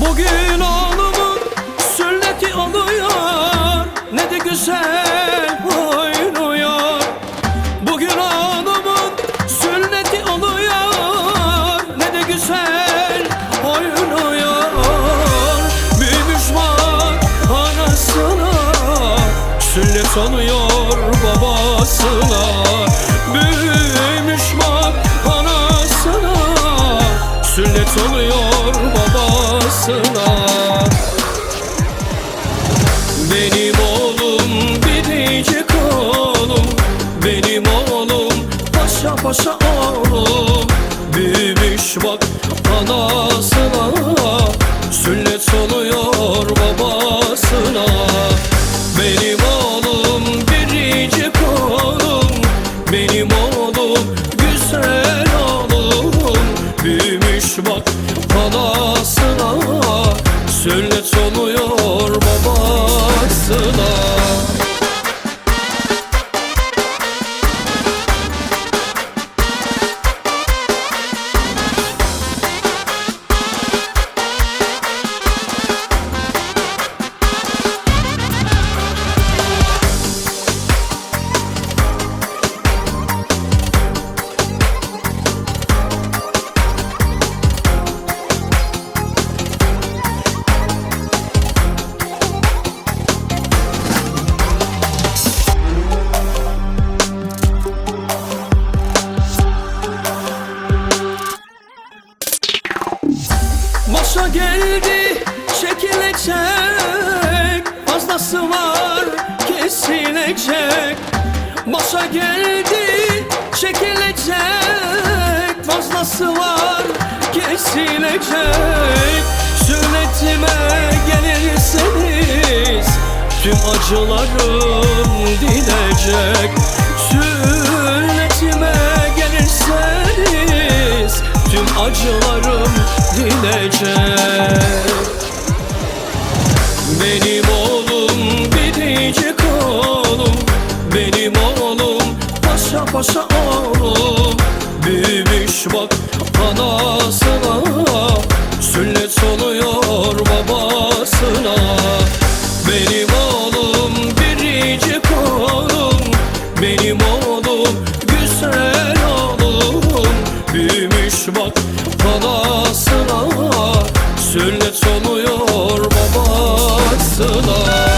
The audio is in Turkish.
Bugün oğlumun sünneti oluyor Ne de güzel oynuyor Bugün oğlumun sünneti oluyor Ne de güzel oynuyor Büyümüş bak anasına. Sünnet oluyor babasına paşa oğlum. Büyümüş bak anasına. Sünnet oluyor babasına geldi çekilecek. Fazlası var kesilecek. Başa geldi çekilecek. Fazlası var kesilecek. Sünnetime gelirseniz Tüm acılarım dinecek Sünnetime acılarım dinecek Benim oğlum biricik oğlum Benim oğlum paşa paşa oğlum. Büyümüş bak anasına Sünnet oluyor babasına hasret soluyor babasına.